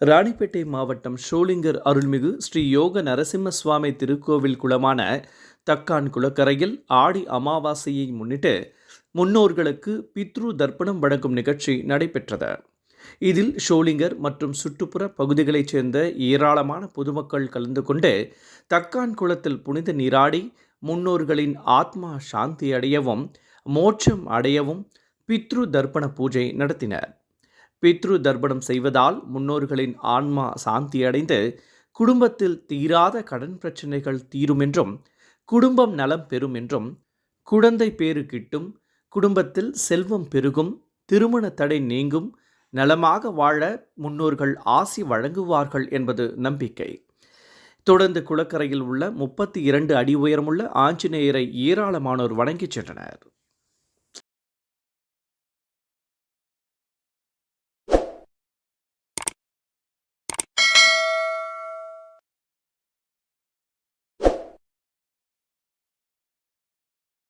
ராணிப்பேட்டை மாவட்டம் ஷோலிங்கர் அருள்மிகு ஸ்ரீ யோக நரசிம்ம சுவாமி திருக்கோவில் குளமான தக்கான் குளக்கரையில் ஆடி அமாவாசையை முன்னிட்டு முன்னோர்களுக்கு பித்ரு தர்ப்பணம் வழங்கும் நிகழ்ச்சி நடைபெற்றது. இதில் ஷோலிங்கர் மற்றும் சுற்றுப்புற பகுதிகளைச் சேர்ந்த ஏராளமான பொதுமக்கள் கலந்து கொண்டு தக்கான் குளத்தில் புனித நீராடி முன்னோர்களின் ஆத்மா சாந்தி அடையவும் மோட்சம் அடையவும் பித்ரு தர்ப்பண பூஜை நடத்தினர். பித்ரு தர்ப்பணம் செய்வதால் முன்னோர்களின் ஆன்மா சாந்தியடைந்து குடும்பத்தில் தீராத கடன் பிரச்சனைகள் தீரும் என்றும் குடும்பம் நலம் பெறும் என்றும் குழந்தை பேறு கிட்டும் குடும்பத்தில் செல்வம் பெருகும் திருமண தடை நீங்கும் நலமாக வாழ முன்னோர்கள் ஆசி வழங்குவார்கள் என்பது நம்பிக்கை. தொடர்ந்து குளக்கரையில் உள்ள முப்பத்தி இரண்டு அடி உயரமுள்ள ஆஞ்சநேயரை ஏராளமானோர் வணங்கிச் சென்றனர்.